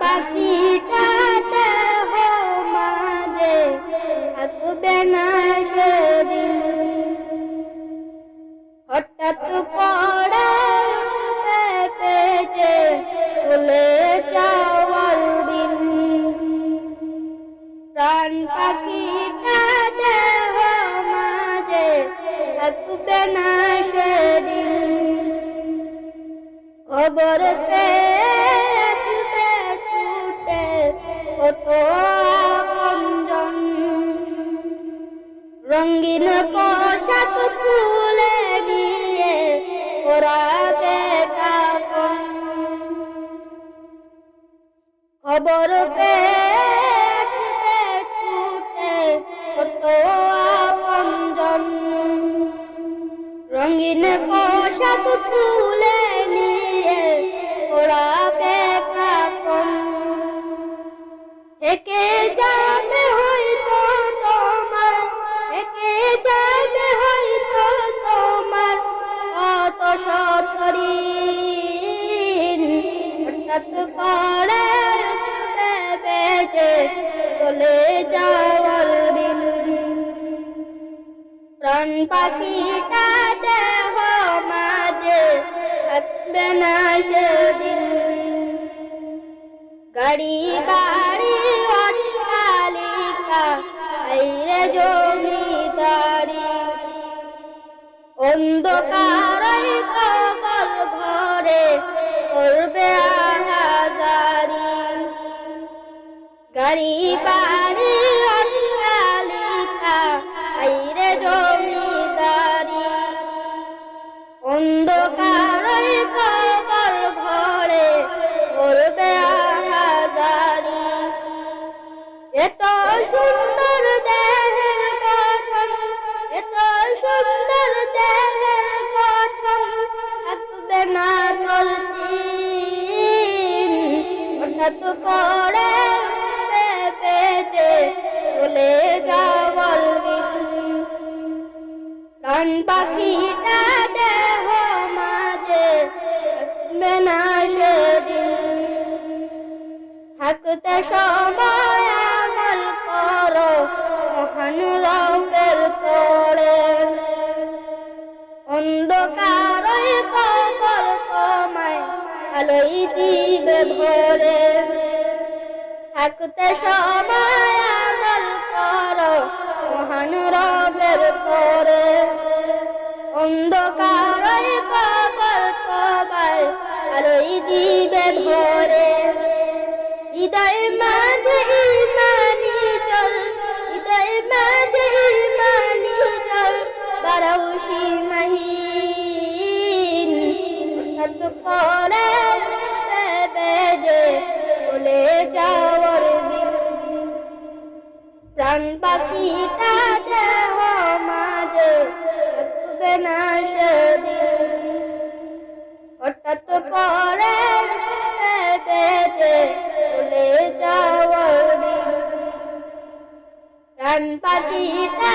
পাখিটা মাঝে, থাকবে না শরীর হঠাৎ করে পেয়েছে চলে চাওয়াল দিন। প্রাণ পাখিটা দেহ মাঝে, থাকবে না শরীর খবর পেয়ে কত আপনজন রঙিন পোশাক তুলে নিয়ে ওরাবে কাপন। খবর পেয়ে সতরিন হঠাৎ করে বেজে চলে যাওয়ার প্রাণ পাখিটা দেহ অন্ধকারাই কবর ঘরে করবে আহাজারি। গাড়ি, বাড়ি, অট্টালিকা, আইরে জমিদারি। অন্ধকারাই কবর ঘরে করবে আহাজারি। এত সুন্দর চলে যাওয়ার দিন। পাখিটা থাকতে সময় করো, মহান রবের করে অন্ধকারই কবর তোমায় আলোই দিবে ভরে। থাকতে সময় আমল করো মহান রবের করে অন্ধকার তোমায় আলোই দিবে ভরে। প্রাণ পাখিটা মাঝে না হঠাৎ করে যাওয়া প্রাণ পাখিটা